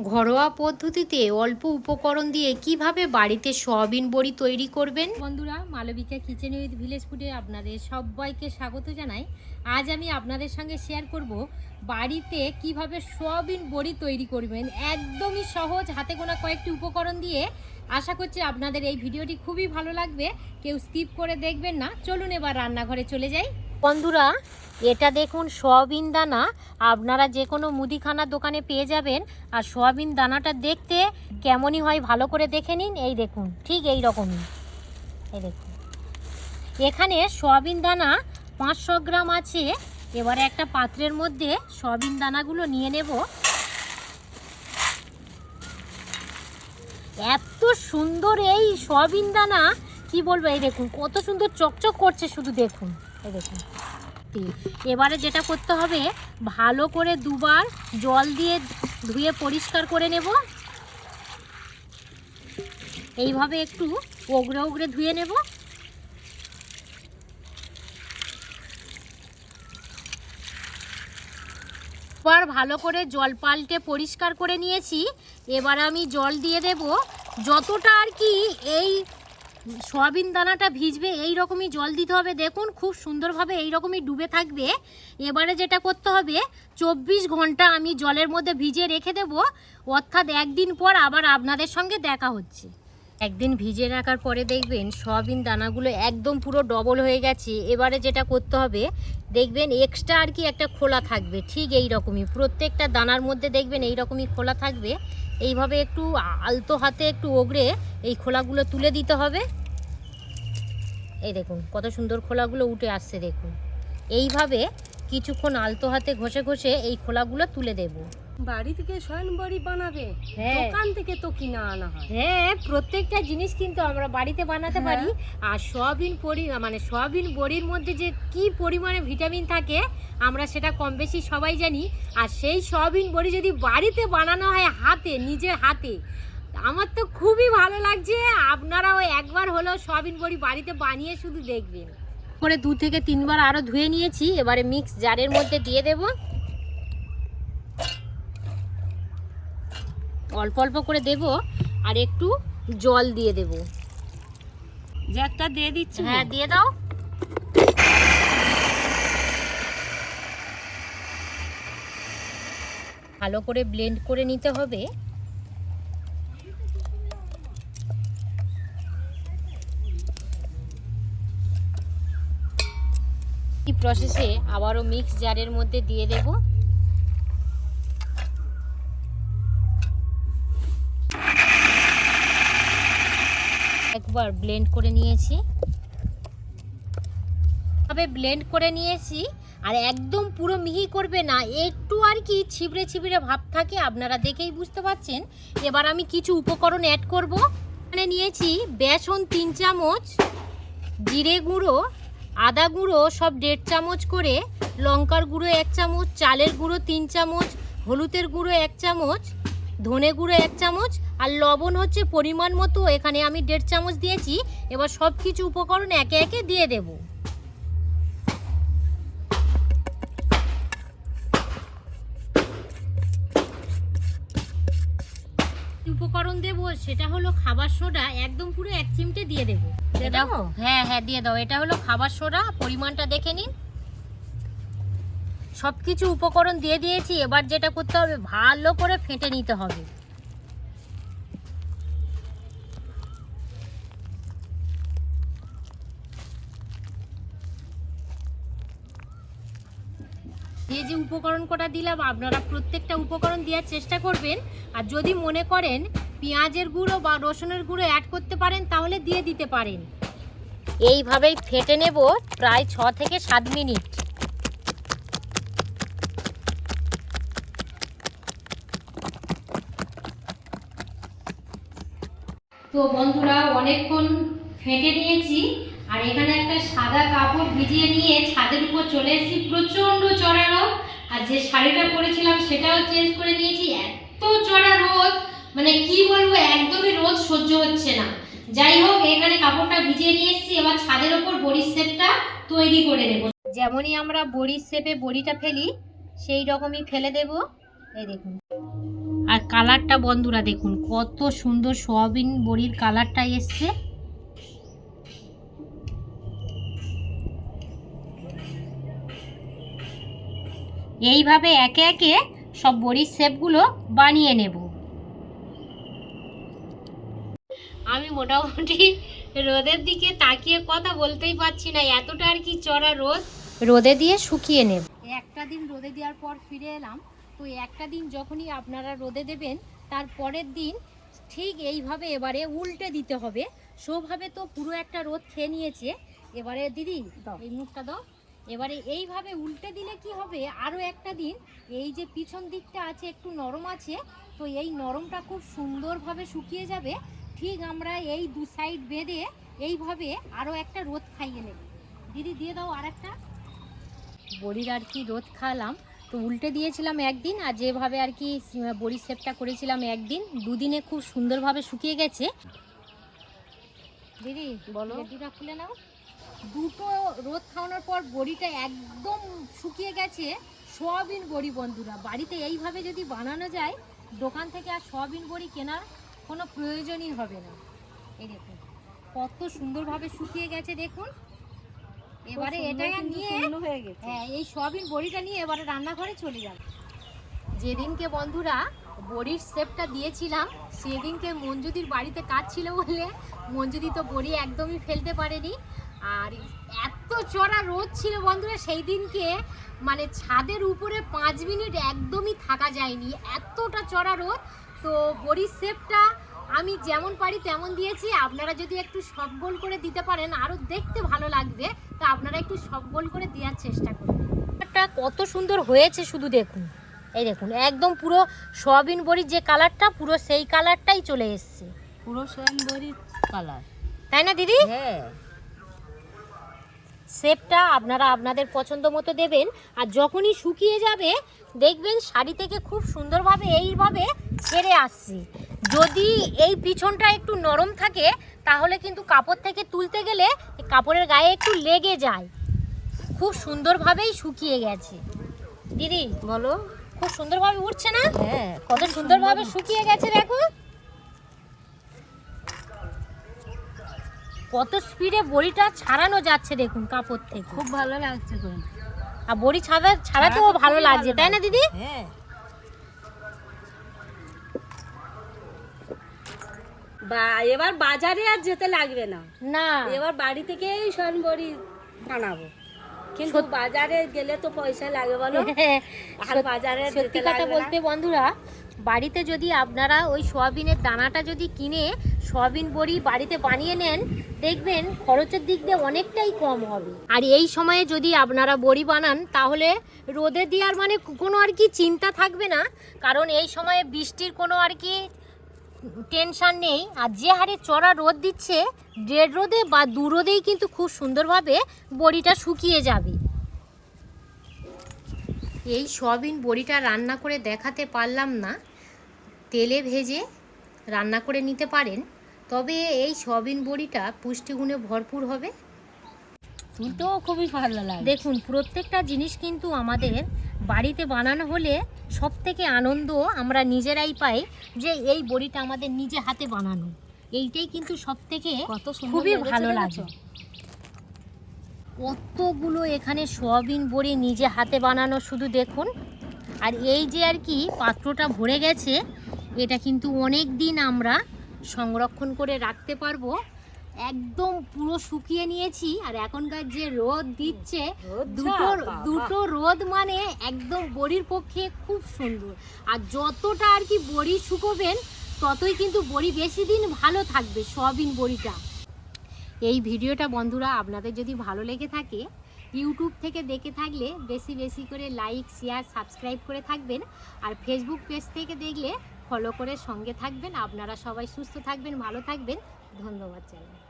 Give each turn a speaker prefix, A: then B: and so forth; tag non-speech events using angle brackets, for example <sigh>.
A: ঘরোয়া পদ্ধতিতে অল্প উপকরণ দিয়ে কীভাবে বাড়িতে সয়াবিন বড়ি তৈরি করবেন? বন্ধুরা, মালবিকা কিচেন উইথ ভিলেজ ফুডে আপনাদের সবাইকে স্বাগত জানাই। আজ আমি আপনাদের সঙ্গে শেয়ার করব বাড়িতে কীভাবে সয়াবিন বড়ি তৈরি করবেন। একদমই সহজ, হাতে গোনা কয়েকটি উপকরণ দিয়ে। আশা করছি আপনাদের এই ভিডিওটি খুবই ভালো লাগবে। কেউ স্কিপ করে দেখবেন না। চলুন এবার রান্নাঘরে চলে যাই। বন্ধুরা, এটা দেখুন সয়াবিন দানা। আপনারা যে কোনো মুদিখানার দোকানে পেয়ে যাবেন। আর সয়াবিন দানাটা দেখতে কেমনই হয় ভালো করে দেখে নিন। এই দেখুন, ঠিক এই রকমই। এই দেখুন। এখানে সয়াবিন দানা পাঁচশো গ্রাম আছে। এবারে একটা পাত্রের মধ্যে সয়াবিন দানাগুলো নিয়ে নেব। এত সুন্দর এই সয়াবিন দানা। কি বলব, এই দেখুন, কত সুন্দর চকচক করছে শুধু দেখুন। দেখুন। এবারে যেটা করতে হবে, ভালো করে দুবার জল দিয়ে ধুয়ে পরিষ্কার করে নেব। এইভাবে একটু ওগড়ে ওগড়ে ধুয়ে নেব। এবার ভালো করে জল পাল্টে পরিষ্কার করে নিয়েছি। এবার আমি জল দিয়ে দেব। যতটা আর কি এই সয়াবিন দানাটা ভিজবে এই রকমই জল দিতে হবে। দেখুন, খুব সুন্দরভাবে এই রকমই ডুবে থাকবে। এবারে যেটা করতে হবে, চব্বিশ ঘণ্টা আমি জলের মধ্যে ভিজিয়ে রেখে দেব। অর্থাৎ একদিন পর আবার আপনাদের সঙ্গে দেখা হচ্ছে। একদিন ভিজিয়ে রাখার পরে দেখবেন, সয়াবিন দানাগুলো একদম পুরো ডবল হয়ে গেছে। এবারে যেটা করতে হবে, দেখবেন এক্সট্রা আর কি একটা খোলা থাকবে। ঠিক এই রকমই প্রত্যেকটা দানার মধ্যে দেখবেন এই রকমই খোলা থাকবে। এইভাবে একটু আলতো হাতে একটু ওগড়ে এই খোলাগুলো তুলে দিতে হবে। এই দেখুন কত সুন্দর খোলাগুলো উঠে আসছে দেখুন। এইভাবে কিছুক্ষণ আলতো হাতে ঘষে ঘষে এই খোলাগুলো তুলে দেবো।
B: বাড়ি থেকে শয়ন বড়ি বানাবে।
A: হ্যাঁ।
B: দোকান থেকে তো কিনা আনা হয়।
A: হ্যাঁ প্রত্যেকটা জিনিস কিন্তু আমরা বাড়িতে বানাতে
B: হ্যাঁ।
A: পারি। আর সয়াবিন পরি মানে সয়াবিন বড়ির মধ্যে যে কি পরিমাণে ভিটামিন থাকে আমরা সেটা কম বেশি সবাই জানি। আর সেই সয়াবিন বড়ি যদি বাড়িতে বানানো হয় হাতে নিজের হাতে আমার তো খুবই ভালো লাগছে আপনারাও একবার হলেও সয়াবিন বড়ি বাড়িতে বানিয়ে শুধু দেখবেন। করে দু থেকে তিনবার আরও ধুয়ে নিয়েছি এবারে মিক্স জারের মধ্যে দিয়ে দেব। অল্প অল্প করে দেব আর একটু জল দিয়ে দেব।
B: যে একটা দিয়ে দিচ্ছি।
A: হ্যাঁ দিয়ে দাও। ভালো করে ব্লেন্ড করে নিতে হবে। এই প্রসেসে আবারও মিক্স জারের মধ্যে দিয়ে দেব। একবার ব্লেন্ড করে নিয়েছি। তবে ব্লেন্ড করে নিয়েছি, আর একদম পুরো মিহি করবে না, একটু আর কি ছিবড়ে ছিবড়ে ভাব থাকে, আপনারা দেখেই বুঝতে পারছেন। এবার আমি কিছু উপকরণ অ্যাড করব। এখানে নিয়েছি বেসন তিন চামচ, জিরে গুঁড়ো আদা গুঁড়ো সব দেড় চামচ করে, লঙ্কার গুঁড়ো এক চামচ, চালের গুঁড়ো তিন চামচ, হলুদের গুঁড়ো এক চামচ, ধনে গুঁড়ো এক চামচ, আর লবণ হচ্ছে পরিমাণ মতো। এখানে আমি দেড় চামচ দিয়েছি। এবার সব কিছু উপকরণ একে একে দিয়ে দেবো। দেব সেটা হলো খাবার সোডা একদম পুরো এক চিমটে দিয়ে দেব।
B: দাও?
A: হ্যাঁ হ্যাঁ দিয়ে দাও এটা হলো খাবার সোডা পরিমাণটা দেখে নিন। সব কিছু উপকরণ দিয়ে দিয়েছি এবার যেটা করতে হবে ভালো করে ফেটে নিতে হবে। যে যে উপকরণ কটা দিলাম আপনারা প্রত্যেকটা উপকরণ দেওয়ার চেষ্টা করবেন। আর যদি মনে করেন পেঁয়াজের গুঁড়ো বা রসুনের গুঁড়ো অ্যাড করতে পারেন তাহলে দিয়ে দিতে পারেন। এইভাবেই ফেটে নেব প্রায় ছ থেকে সাত মিনিট। তো বন্ধুরা অনেকক্ষণ ফেটে নিয়েছি আর এখানে একটা সাদা কাপড় ভিজিয়ে নিয়ে ছাদের উপর চলে এসেছি। প্রচণ্ড চড়া রোদ আর যে শাড়িটা পরেছিলাম সেটাও চেঞ্জ করে নিয়েছি। এত চড়া রোদ মানে কি বলব, একদমই রোদ সহ্য হচ্ছে না। যাই হোক এখানে কাপড়টা ভিজিয়ে নিয়ে এসেছি, এবার ছাদের ওপর বড়ির শেপটা তৈরি করে নেব। যেমনই আমরা বড়ির শেপে বড়িটা ফেলি, সেই রকমই ফেলে দেব। এই দেখুন। আর কালারটা বন্ধুরা দেখুন, কত সুন্দর সোয়াবিন বড়ির কালারটা এসছে। এইভাবে একে একে সব বড়ির শেপগুলো বানিয়ে নেব আমি মোটামুটি রোদের দিকে তাকিয়ে কথা বলতেই পারছি না এতটা আর কি চড়া রোদ। রোদে দিয়ে শুকিয়ে নেব। একটা দিন রোদে দেওয়ার পর ফিরে এলাম। তো একটা দিন যখনই আপনারা রোদে দেবেন তার পরের দিন ঠিক এইভাবে এবারে উল্টে দিতে হবে। সোভাবে তো পুরো একটা রোদ খেয়ে নিয়েছে। এবারে দিদি এই মুখটা দাও। এবারে এইভাবে উল্টে দিলে কি হবে? আরও একটা দিন এই যে পিছন দিকটা আছে একটু নরম আছে তো এই নরমটা খুব সুন্দরভাবে শুকিয়ে যাবে। ঠিক আমরা এই দু সাইড বেঁধে এইভাবে আরও একটা রোদ খাইয়ে নেব। দিদি দিয়ে দাও আর একটা বড়ির আর কি রোদ খাওয়ালাম তো উল্টে দিয়েছিলাম একদিন আর যেভাবে আর কি বড়ির শেপটা করেছিলাম একদিন দুদিনে খুব সুন্দরভাবে শুকিয়ে গেছে। দিদি
B: বলো।
A: দুটা খুলে নাও। দুটো রোদ খাওয়ানোর পর বড়িটা একদম শুকিয়ে গেছে সয়াবিন বড়ি বন্ধুরা। বাড়িতে এইভাবে যদি বানানো যায় দোকান থেকে আর সয়াবিন বড়ি কেনার কোনো প্রয়োজনই হবে না। এই দেখুন কত সুন্দরভাবে শুকিয়ে গেছে দেখুন। এবারে এটা নিয়ে
B: হয়ে গেছে।
A: হ্যাঁ এই সয়াবিন বড়িটা নিয়ে এবারে রান্নাঘরে চলে যাবে। যেদিনকে বন্ধুরা বড়ির শেপটা দিয়েছিলাম সেদিনকে মঞ্জুদির বাড়িতে কাজ ছিল বলে মঞ্জুদি তো বড়ি একদমই ফেলতে পারেনি। আর এত চড়া রোদ ছিল বন্ধুরা সেই দিনকে মানে ছাদের উপরে পাঁচ মিনিট একদমই থাকা যায়নি। এতটা চড়া রোদ তো বড়ির শেপটা আমি যেমন পারি তেমন দিয়েছি। আপনারা যদি একটু সব গোল করে দিতে পারেন আরও দেখতে ভালো লাগবে। তো আপনারা একটু সব গোল করে দেওয়ার চেষ্টা করবেন কত সুন্দর হয়েছে শুধু দেখুন। এই দেখুন একদম পুরো সয়াবিন বড়ির যে কালারটা পুরো সেই কালারটাই চলে এসছে।
B: পুরো সোয়ানবড়ি কালার।
A: তাই না দিদি?
B: হ্যাঁ।
A: শেপটা আপনারা আপনাদের পছন্দ মতো দেবেন। আর যখনই শুকিয়ে যাবে দেখবেন শাড়ি থেকে খুব সুন্দরভাবে এইভাবে ছেড়ে আসছে। যদি এই পিছনটা একটু নরম থাকে তাহলে কিন্তু কাপড় থেকে তুলতে গেলে কাপড়ের গায়ে একটু লেগে যায়। খুব সুন্দরভাবেই শুকিয়ে গেছে। দিদি
B: বলো
A: খুব সুন্দরভাবে উঠছে না?
B: হ্যাঁ
A: কত সুন্দরভাবে শুকিয়ে গেছে দেখো। কত স্পিডে বড়িটা ছাড়ানো যাচ্ছে দেখুন কাপড় থেকে।
B: খুব ভালো লাগছে তো।
A: আর বড়ি ছাড়া ছাড়াতেও
B: ছাড়াতে
A: ভালো লাগছে তাই না দিদি?
B: হ্যাঁ। বা এবার বাজারে আর যেতে লাগবে না।
A: না।
B: এবার বাড়ি থেকেই সোয়ানবড়ি বানাবো। কিন্তু বাজারে গেলে তো পয়সা লাগে বলো। <laughs> আর বাজারে
A: সত্যি কথা বলতে বন্ধুরা বাড়িতে যদি আপনারা ওই সয়াবিনের দানাটা যদি কিনে সয়াবিন বড়ি বাড়িতে বানিয়ে নেন, দেখবেন খরচের দিক দিয়ে অনেকটাই কম হবে। আর এই সময়ে যদি আপনারা বড়ি বানান, তাহলে রোদে দেওয়ার মানে কোনো আর কি চিন্তা থাকবে না, কারণ এই সময়ে বৃষ্টির কোনো আর কি টেনশান নেই। আর যে হারে চড়া রোদ দিচ্ছে, দেড় রোদে বা দু রোদেই কিন্তু খুব সুন্দরভাবে বড়িটা শুকিয়ে যাবে। এই সয়াবিন বড়িটা রান্না করে দেখাতে পারলাম না। তেলে ভেজে রান্না করে নিতে পারেন তবে এই সয়াবিন বড়িটা পুষ্টিগুণে ভরপুর হবে।
B: শুনতেও খুবই ভালো লাগে।
A: দেখুন প্রত্যেকটা জিনিস কিন্তু আমাদের বাড়িতে বানানো হলে সব থেকে আনন্দ আমরা নিজেরাই পাই যে এই বড়িটা আমাদের নিজে হাতে বানানো। এইটাই কিন্তু সব থেকে খুবই ভালো? লাগে। কতগুলো এখানে সয়াবিন বড়ি নিজে হাতে বানানো শুধু দেখুন। আর এই যে আর কি পাত্রটা ভরে গেছে এটা কিন্তু অনেক দিন আমরা সংরক্ষণ করে রাখতে পারব। একদম পুরো শুকিয়ে নিয়েছি আর এখনকার যে রোদ দিচ্ছে দুটো দুটো রোদ মানে একদম বড়ির পক্ষে খুব সুন্দর। আর যতটা আর কি বড়ি শুকোবেন ততই কিন্তু বড়ি বেশি দিন ভালো থাকবে সয়াবিন বড়িটা। এই ভিডিওটা বন্ধুরা আপনাদের যদি ভালো লেগে থাকে ইউটিউব থেকে দেখে থাকলে বেশি বেশি করে লাইক শেয়ার সাবস্ক্রাইব করে থাকবেন। আর ফেসবুক পেজ থেকে দেখলে ফলো করে সঙ্গে থাকবেন। আপনারা সবাই সুস্থ থাকবেন ভালো থাকবেন। ধন্যবাদ জানাই।